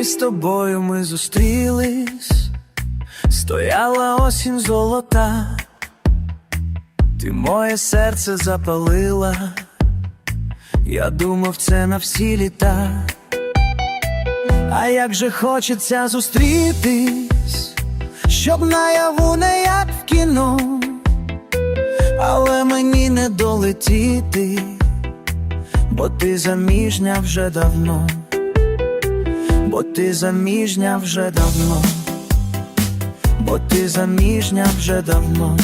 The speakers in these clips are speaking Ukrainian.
Коли з тобою ми зустрілись, стояла осінь золота, ти моє серце запалила, я думав, це на всі літа. А як же хочеться зустрітись, щоб наяву не як в кіно, але мені не долетіти, бо ти заміжня вже давно, бо ти заміжня вже давно, бо ти заміжня вже давно.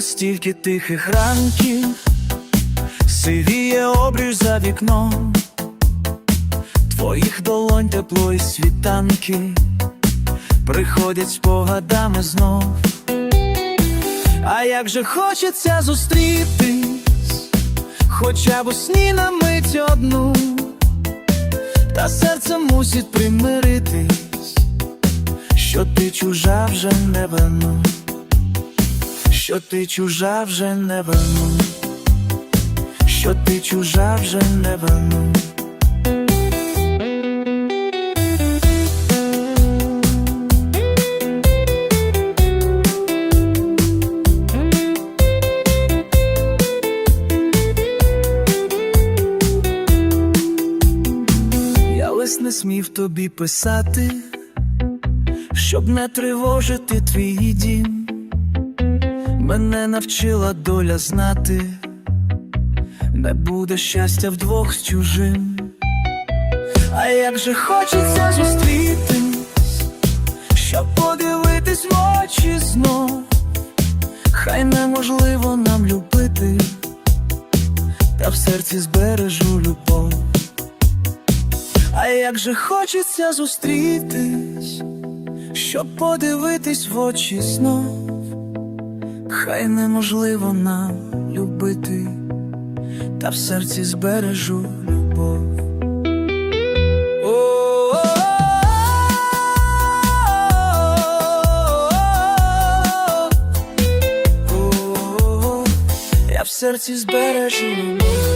Стільки тихих ранків, сивіє обріж за вікном, твоїх долонь тепло і світанки приходять спогадами знов. А як же хочеться зустрітись, хоча б у сні на мить одну, та серце мусить примиритись, що ти чужа вже не верну що ти чужа вже не верну, що ти чужа вже не верну. Я лист не смів тобі писати, щоб не тривожити твій дім. Мене навчила доля знати, не буде щастя вдвох з чужим. А як же хочеться зустрітись, щоб подивитись в очі знов, хай неможливо нам любити, та в серці збережу любов. Як же хочеться зустрітись, щоб подивитись в очі знов. Хай неможливо нам любити, та в серці збережу любов. Я в серці збережу любов.